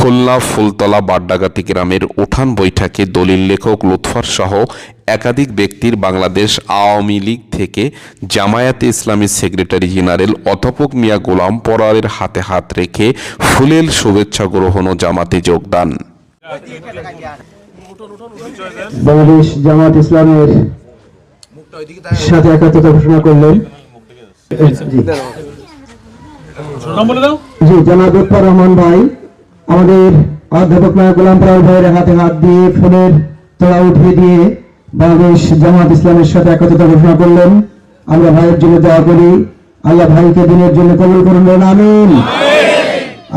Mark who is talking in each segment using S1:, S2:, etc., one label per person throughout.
S1: খুলনা ফুলতলা বাড্ডাগাতি গ্রামের উঠান বৈঠকে দলিল লেখক লুৎফর সহ একাধিক ব্যক্তির বাংলাদেশ আওয়ামী লীগ থেকে জামায়াতে ইসলামী সেক্রেটারি জেনারেল অতপক মিয়া গোলাম পরারের হাতে হাত রেখে ফুলেল শুভেচ্ছা গ্রহণ ও জামাতে যোগদান।
S2: বাংলাদেশ জামাত ইসলামের সাথে একাত্মতা ঘোষণা করলেন। জি।
S3: নাম বলে দাও।
S2: জি জনাব রহমান ভাই। আমাদের অধ্যাপক নায়ক গোলাম পরার ভাইয়ের হাতে হাত দিয়ে ফুলের তোড়া উঠিয়ে দিয়ে বাংলাদেশ জামাত ইসলামের সাথে একাত্মতা ঘোষণা করলেন। আমরা ভাইয়ের জন্য দোয়া করি। আল্লাহ ভাইকে দিনের জন্য কবুল করুন বলুন আমিন।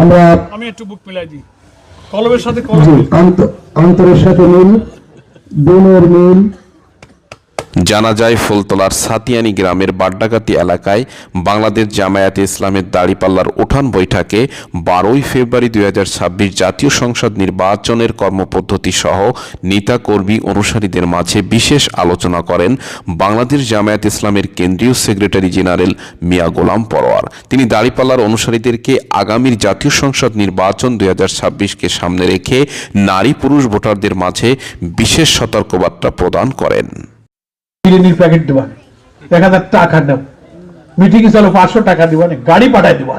S2: আমরা
S3: আমি একটু বুক মিলাই দিই। কলমের সাথে কলম
S2: অন্তরের সাথে মিল দিনের মিল
S1: জানা যায় ফুলতলার সাতিয়ানি গ্রামের বাড্ডাগাতি এলাকায় বাংলাদেশ জামায়াতে ইসলামের দাড়িপাল্লার উঠান বৈঠকে বারোই ফেব্রুয়ারি দুই হাজার ছাব্বিশ জাতীয় সংসদ নির্বাচনের কর্মপদ্ধতি সহ নেতা কর্মী অনুসারীদের মাঝে বিশেষ আলোচনা করেন বাংলাদেশ জামায়াত ইসলামের কেন্দ্রীয় সেক্রেটারি জেনারেল মিয়া গোলাম পরোয়ার। তিনি দাড়িপাল্লার অনুসারীদেরকে আগামীর জাতীয় সংসদ নির্বাচন দুই কে সামনে রেখে নারী পুরুষ ভোটারদের মাঝে বিশেষ সতর্কবার্তা প্রদান করেন।
S3: বিরিয়ানির প্যাকেট দেওয়া এক হাজার টাকা দেব মিটিং চলো, পাঁচশো টাকা দিবা গাড়ি পাঠাই দিবা।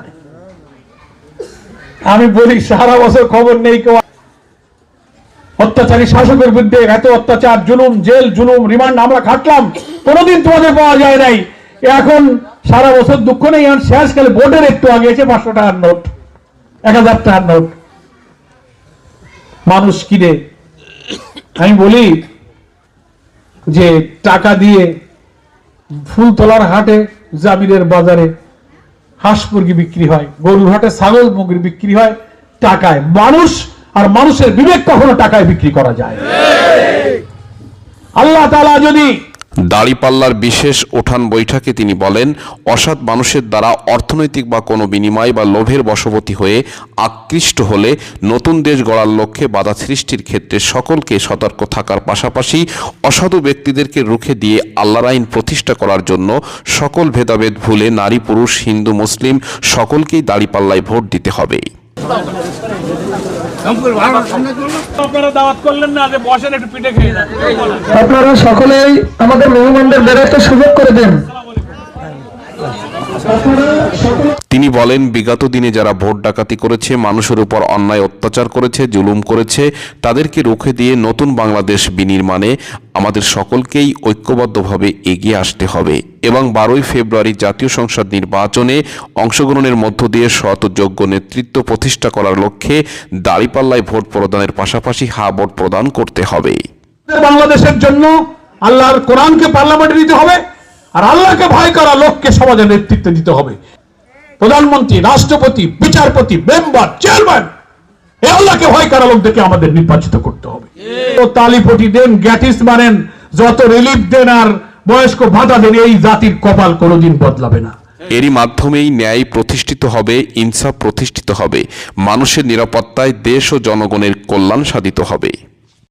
S3: আমি বলি, সারা বছর খবর নেই কেউ। অত্যাচারী শাসকের বিরুদ্ধে এত অত্যাচার, জুলুম, জেল, জুলুম, রিমান্ড আমরা খাটলাম। কোনোদিন তোমাদের পাওয়া যায় নাই। এখন সারা বছর দুঃখ নেই এখন শেষকালে বোর্ডের একটু আগে এসে পাঁচশো টাকার নোট, এক হাজার টাকার নোট। মানুষ কিনে। আমি বলি যে টাকা দিয়ে ফুলতলার হাটে জামিনের বাজারে হাঁস মুরগি বিক্রি হয়, গরুর হাটে ছাগল মুরগি বিক্রি হয় টাকায়। মানুষ আর মানুষের বিবেক কখনো টাকায় বিক্রি করা যায় আল্লাহ তালা যদি
S1: দাড়িপাল্লার বিশেষ উঠান বৈঠকে তিনি বলেন, অসৎ মানুষের দ্বারা অর্থনৈতিক বা কোনো বিনিময় বা লোভের বশবর্তী হয়ে আকৃষ্ট হলে নতুন দেশ গড়ার লক্ষ্যে বাধা সৃষ্টির ক্ষেত্রে সকলকে সতর্ক থাকার পাশাপাশি অসাধু ব্যক্তিদেরকে রুখে দিয়ে আল্লাহর আইন প্রতিষ্ঠা করার জন্য সকল ভেদাভেদ ভুলে নারী, পুরুষ, হিন্দু, মুসলিম সকলকেই দাড়িপাল্লায় ভোট দিতে হবে।
S3: আপনারা দাওয়াত করলেন না যে বসেন একটু পিঠে খেয়ে যান।
S2: আপনারা সকলেই আমাদের মেহমানদের বেড়ে একটা সুযোগ করে দেন।
S1: তিনি বলেন, বিগত দিনে যারা ভোট ডাকাতি করেছে, মানুষের উপর অন্যায় অত্যাচার করেছে, জুলুম করেছে, তাদেরকে রুখে দিয়ে নতুন বাংলাদেশ বিনির্মাণে আমাদের সকলকেই ঐক্যবদ্ধভাবে এগিয়ে আসতে হবে এবং বারোই ফেব্রুয়ারি জাতীয় সংসদ নির্বাচনে অংশগ্রহণের মধ্য দিয়ে সৎ ও যোগ্য নেতৃত্ব প্রতিষ্ঠা করার লক্ষ্যে দাঁড়িপাল্লায় ভোট প্রদানের পাশাপাশি হা ভোট প্রদান করতে হবে।
S3: বাংলাদেশের জন্য আল্লাহর কোরআনকে পার্লামেন্টে দিতে হবে আর আল্লাহকে ভয় করা লোককে সমাজে নেতৃত্ব দিতে হবে। প্রধানমন্ত্রী রাষ্ট্রপতি বিচারপতি মেম্বার চেয়ারম্যান এ আল্লাহকে ভয় করা লোকদেরকে আমাদের নির্বাচিত করতে হবে। তালিপটি দেন গ্যাটিস মারেন যত রিলিফ দেন আর বয়স্ক ভাতা দেন এই জাতির কপাল কোনোদিন বদলাবে না।
S1: এরই মাধ্যমেই ন্যায় প্রতিষ্ঠিত হবে ইনসাফ প্রতিষ্ঠিত হবে মানুষের নিরাপত্তায় দেশ ও জনগণের কল্যাণ সাধিত হবে।